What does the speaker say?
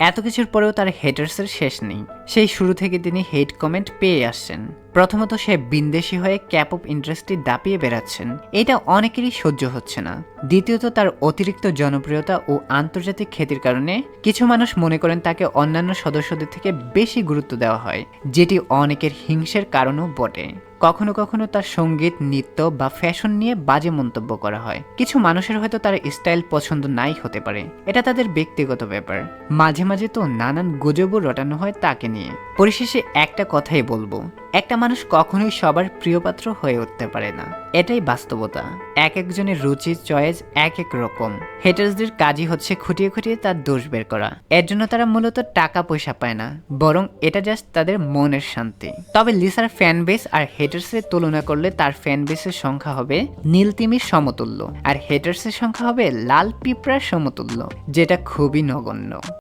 এত কিছুর পরেও তার হেটার্সের শেষ নেই। সেই শুরু থেকে তিনি হেট কমেন্ট পেয়ে আসছেন। প্রথমত সে বিন্দেশি হয়ে ক্যাপ অফ ইন্টারেস্টে দাপিয়ে বেড়াচ্ছেন। এটা অনেকেরই সহ্য হচ্ছে না। দ্বিতীয়ত, তার অতিরিক্ত জনপ্রিয়তা ও আন্তর্জাতিক খ্যাতির কারণে কিছু মানুষ মনে করেন তাকে অন্যান্য সদস্যদের থেকে বেশি গুরুত্ব দেওয়া হয়, যেটি অনেকের হিংসের কারণও বটে। কখনো কখনো তার সংগীত, নৃত্য বা ফ্যাশন নিয়ে বাজে মন্তব্য করা হয়। কিছু মানুষের হয়তো তার স্টাইল পছন্দ নাই হতে পারে। এটা তাদের ব্যক্তিগত ব্যাপার। মাঝে মাঝে তো নানান গুজবও রটানো হয় তাকে নিয়ে পরিশেষে একটা কথাই বলব। একটা মানুষ কখনোই সবার প্রিয়পাত্র হয়ে উঠতে পারে না। এটাই বাস্তবতা। এক একজনের রুচি, চয়েস এক এক রকম। হেটার্সদের কাজই হচ্ছে খুঁটিয়ে খুঁটিয়ে তার দোষ বের করা। এর জন্য তারা মূলত টাকা পয়সা পায় না, বরং এটা জাস্ট তাদের মনের শান্তি। তবে লিসার ফ্যান বেস আর হেটার্সের তুলনা করলে তার ফ্যান বেসের সংখ্যা হবে নীলতিমির সমতুল্য, আর হেটার্সের সংখ্যা হবে লাল পিঁপড়ার সমতুল্য, যেটা খুবই নগণ্য।